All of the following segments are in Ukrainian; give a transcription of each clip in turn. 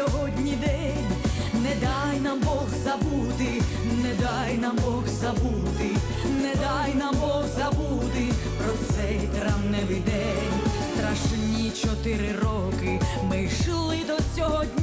сьогодні день, не дай нам Бог забути, не дай нам Бог забути, не дай нам Бог забути. Про цей травневий день. Страшні чотири роки. Ми йшли до цього дня,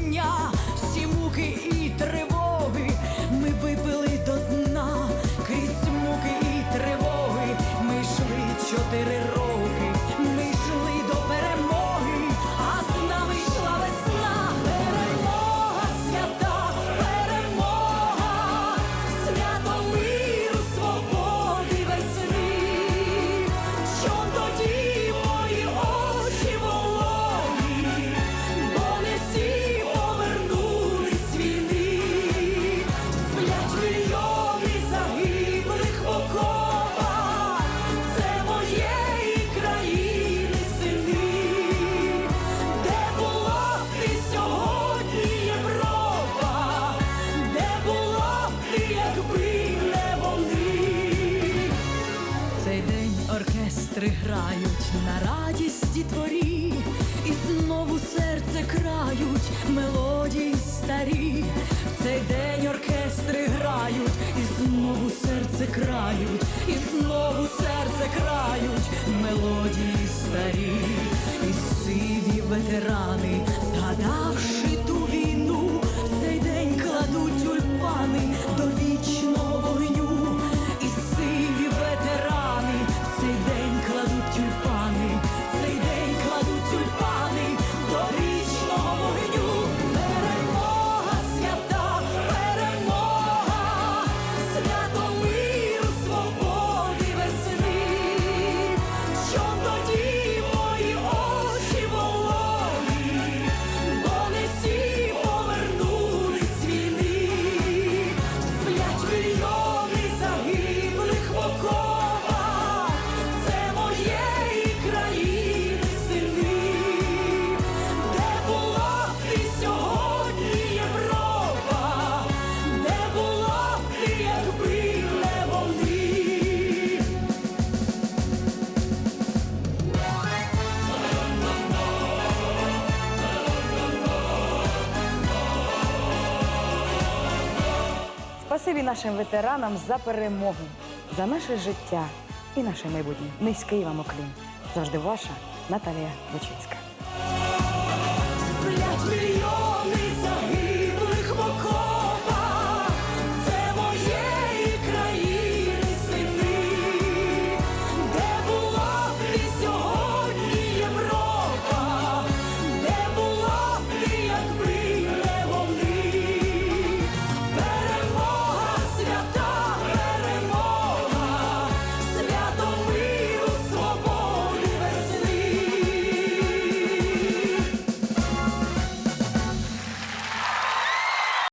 на радісті творі, і знову серце крають мелодії старі. В цей день оркестри грають, і знову серце крають, і знову серце крають мелодії старі, і сиві ветерани, згадавши Спасибі нашим ветеранам за перемогу, за наше життя і наше майбутнє. Низький вам оклін. Завжди ваша Наталія мільйони